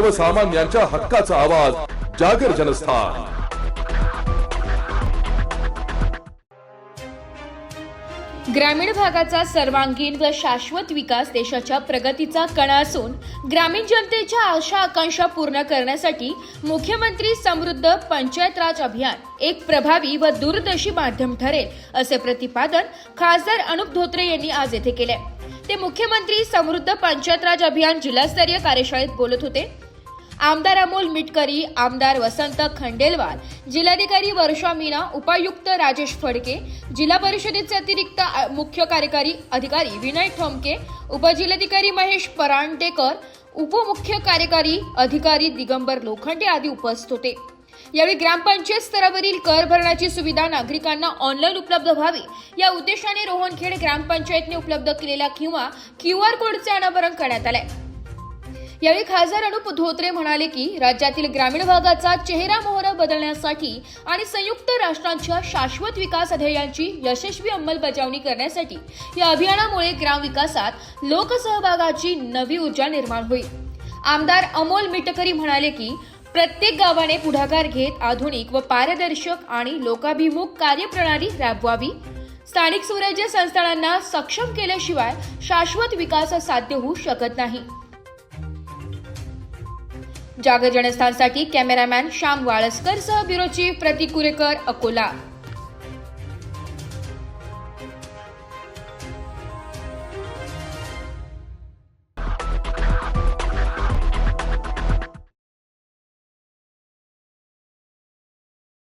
सर्वसामान्यांच्या हक्काचा आवाज जागर जनस्थान. ग्रामीण भागाचा सर्वांगीण व शाश्वत विकास देशाच्या प्रगतीचा कणा असून ग्रामीण जनतेच्या आशा आकांक्षा पूर्ण करण्यासाठी मुख्यमंत्री समृद्ध पंचायत राज अभियान एक प्रभावी व दूरदर्शी माध्यम ठरेल असे प्रतिपादन खासदार अनुप धोत्रे यांनी आज येथे केले. ते मुख्यमंत्री समृद्ध पंचायत राज अभियान जिल्हास्तरीय कार्यशाळेत बोलत होते. आमदार अमोल मिटकरी आमदार वसंत खंडेलवाल जिल्हाधिकारी वर्षा मीना उपायुक्त राजेश फडके जिल्हा परिषदेचे अतिरिक्त मुख्य कार्यकारी अधिकारी विनय ठोमके उपजिल्हाधिकारी महेश परांडेकर उपमुख्य कार्यकारी अधिकारी दिगंबर लोखंडे आदी उपस्थित होते. यावेळी ग्रामपंचायत स्तरावरील कर भरण्याची सुविधा नागरिकांना ऑनलाईन उपलब्ध व्हावी या उद्देशाने रोहनखेड ग्रामपंचायतने उपलब्ध केलेला किंवा क्यू आर कोडचे अनावरण करण्यात आले यावेळी खासदार अनुप धोत्रे म्हणाले की राज्यातील ग्रामीण भागाचा चेहरा मोहरा बदलण्यासाठी आणि संयुक्त राष्ट्रांच्या शाश्वत विकास ध्येयांची यशस्वी अंमलबजावणी करण्यासाठी या अभियानामुळे ग्रामविकासात लोकसहभागाची नवी ऊर्जा निर्माण होईल. आमदार अमोल मिटकरी म्हणाले की प्रत्येक गावाने पुढाकार घेत आधुनिक व पारदर्शक आणि लोकाभिमुख कार्यप्रणाली राबवावी. स्थानिक स्वराज्य संस्थानांना सक्षम केल्याशिवाय शाश्वत विकास साध्य होऊ शकत नाही. जागर जनस्थानसाठी कॅमेरामॅन श्याम वाळस्कर सह ब्युरो चीफ प्रतीक कुरेकर अकोला.